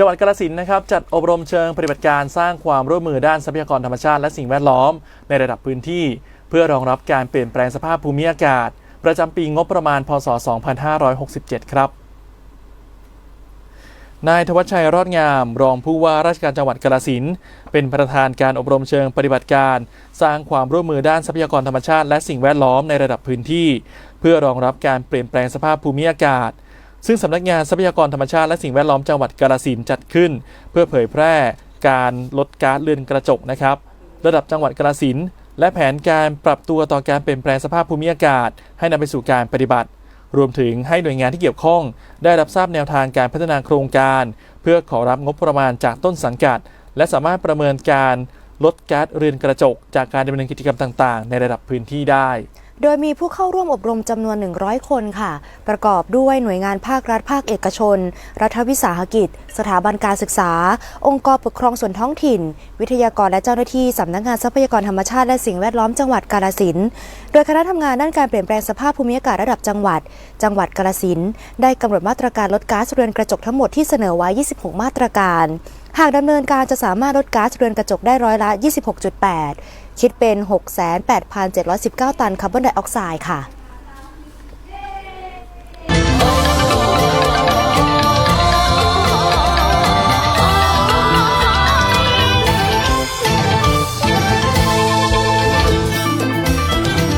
จังหวัดกาฬสินธุ์นะครับจัดอบรมเชิงปฏิบัติการสร้างความร่วมมือด้านทรัพยากรธรรมชาติและสิ่งแวดล้อม ในระดับพื้นที่ เพื่อรองรับการเปลี่ยนแปลงสภาพภูมิอากาศ ประจำปีงบประมาณพศ 2567 ครับนายธวัชชัยรอดงาม รองผู้ว่าราชการจังหวัดกาฬสินเป็นประธานการอบรมเชิงปฏิบัติการ สร้างความร่วมมือด้านทรัพยากรธรรมชาติและสิ่งแวดล้อมในระดับพื้นที่ เพื่อรองรับการเปลี่ยนแปลงสภาพภูมิอากาศ ซึ่งสำนักงานทรัพยากรธรรมชาติและสิ่งแวดล้อมจังหวัดกาฬสินจัดขึ้น เพื่อเผยแพร่การลดก๊าซเรือนกระจกนะครับ ระดับจังหวัดกาฬสินและแผนการปรับตัวต่อการเปลี่ยนแปลงสภาพภูมิอากาศ ให้นำไปสู่การปฏิบัติ รวมถึงให้หน่วยงานที่เกี่ยวข้อง ได้รับทราบแนวทางการพัฒนาโครงการ เพื่อขอรับงบประมาณจากต้นสังกัด และสามารถประเมินการลดก๊าซเรือนกระจก จากการดำเนินกิจกรรมต่าง ๆ ในระดับพื้นที่ได้ โดยมีผู้เข้าร่วมอบรมจำนวน 100 คนค่ะ ประกอบด้วยหน่วยงานภาครัฐภาคเอกชน รัฐวิสาหกิจ สถาบันการศึกษา องค์กรปกครองส่วนท้องถิ่น วิทยากรและเจ้าหน้าที่สำนักงานทรัพยากรธรรมชาติและสิ่งแวดล้อมจังหวัดกาฬสินโดยคณะทำงานด้านการเปลี่ยนแปลงสภาพภูมิอากาศระดับจังหวัด จังหวัดกาฬสินได้กำหนดมาตรการลดก๊าซเรือนกระจกทั้งหมดที่เสนอไว้ 26 มาตรการ หากดำเนินการจะสามารถลดก๊าซเรือนกระจกได้ร้อยละ 26.8 คิดเป็น 68,719 ตันคาร์บอนไดออกไซด์ค่ะ